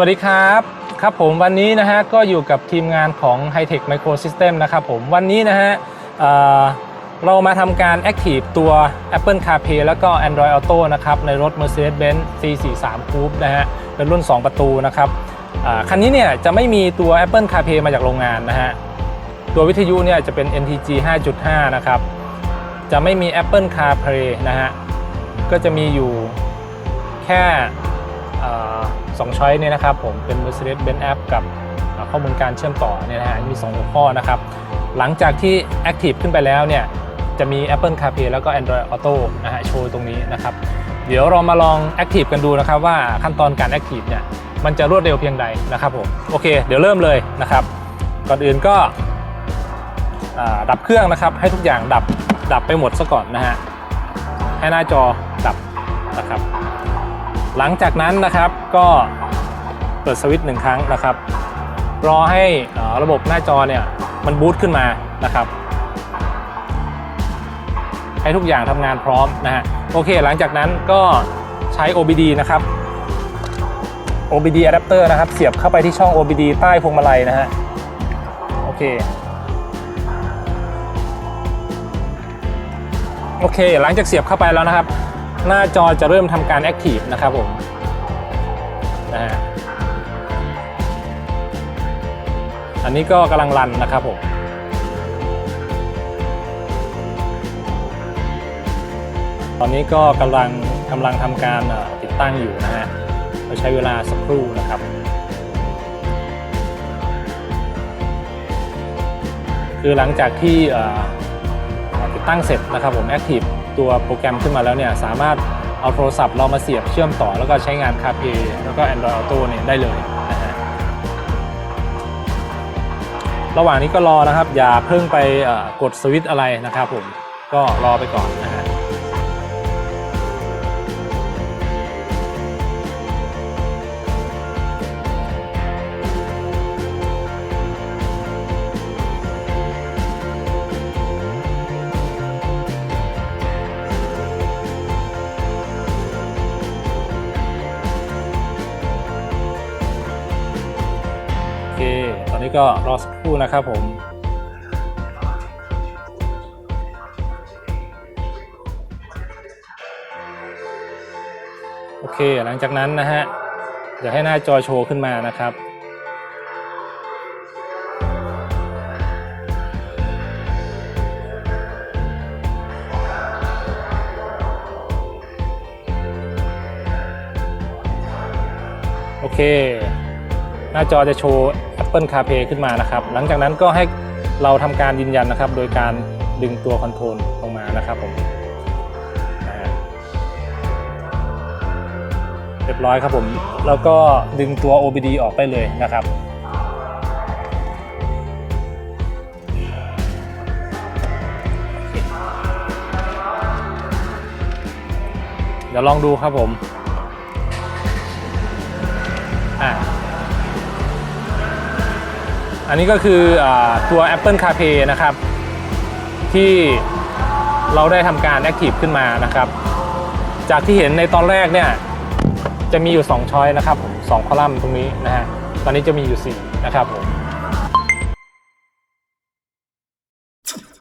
วัสดีครับครับผมวันนี้นะฮะก็อยู่กับทีมงานของ Hightech Microsystem นะครับผมวันนี้นะฮะเเรามาทำการ Active ตัว Apple CarPlay แล้วก็ Android Auto นะครับในรถ Mercedes-Benz C43 Coupe นะฮะเป็นรุ่น 2 ประตูนะครับคันนี้เนี่ยจะไม่มีตัว Apple CarPlay มาจากโรงงานนะฮะตัววิทยุเนี่ยจะเป็น NTG 5.5 นะครับจะไม่มี Apple CarPlay นะฮะก็จะมีอยู่แค่ สองช้อยเนี่ยนะครับผมเป็น Mercedes-Benz App กับข้อมูลการเชื่อมต่อเนี่ยนะฮะมี 2 หัวข้อนะครับ หลังจากที่ Active ขึ้นไปแล้วเนี่ยจะมี Apple CarPlay แล้วก็ Android Auto นะฮะโชว์ตรงนี้นะครับ เดี๋ยวเรามาลอง Active กันดูนะครับว่าขั้นตอนการ Active เนี่ยมันจะรวดเร็วเพียงใดนะครับผมโอเค เดี๋ยวเริ่มเลยนะครับ ก่อนอื่นก็ดับเครื่องนะครับ ให้ทุกอย่างดับดับไปหมดซะก่อนนะฮะให้หน้าจอดับนะครับ หลังจากนั้นนะครับก็เปิดสวิตช์หนึ่งครั้งนะครับ รอให้ระบบหน้าจอเนี่ยมันบูตขึ้นมานะครับ ให้ทุกอย่างทำงานพร้อมนะฮะโอเค หลังจากนั้นก็ใช้ OBD นะครับ OBD adapter นะครับ เสียบเข้าไปที่ช่อง OBD ใต้พวงมาลัยนะฮะโอเคโอเค หลังจากเสียบเข้าไปแล้วนะครับ หน้าจอจะเริ่มทำการ Active นะครับผมนะฮะอันนี้ก็กำลังรันนะครับผมตอนนี้ก็กำลังกำลังทำการติดตั้งอยู่นะฮะเราใช้เวลาสักครู่นะครับคือหลังจากที่ติดตั้งเสร็จนะครับผม Active ตัวโปรแกรมขึ้นมาแล้วเนี่ยสามารถเอาโทรศัพท์เรามาเสียบเชื่อมต่อ แล้วก็ใช้งาน CarPlay แล้วก็ Android Auto เนี่ยได้เลยนะฮะระหว่างนี้ก็รอนะครับ อย่าเพิ่งไปกดสวิตช์อะไรนะครับผมก็รอไปก่อนนะฮะ เค ตอนนี้ก็รอสักครู่นะครับผมโอเค หลังจากนั้นนะฮะเดี๋ยวให้หน้าจอโชว์ขึ้นมานะครับ โอเค หน้าจอจะโชว์ Apple CarPlay ขึ้นมานะครับ หลังจากนั้นก็ให้เราทำการยืนยันนะครับ โดยการดึงตัวคอนโทรลลงมานะครับผมเรียบร้อยครับผม แล้วก็ดึงตัว OBD ออกไปเลยนะครับเดี๋ยวลองดูครับผม อะ อันนี้ก็คืออตัว Apple CarPlay นะครับ ที่เราได้ทำการ Active ขึ้นมานะครับ จากที่เห็นในตอนแรกเนี่ยจะมีอยู่ 2 ช้อยนะครับผมสองคอลัมน์ตรงนี้นะฮะตอนนี้จะมีอยู่ 4 นะครับผม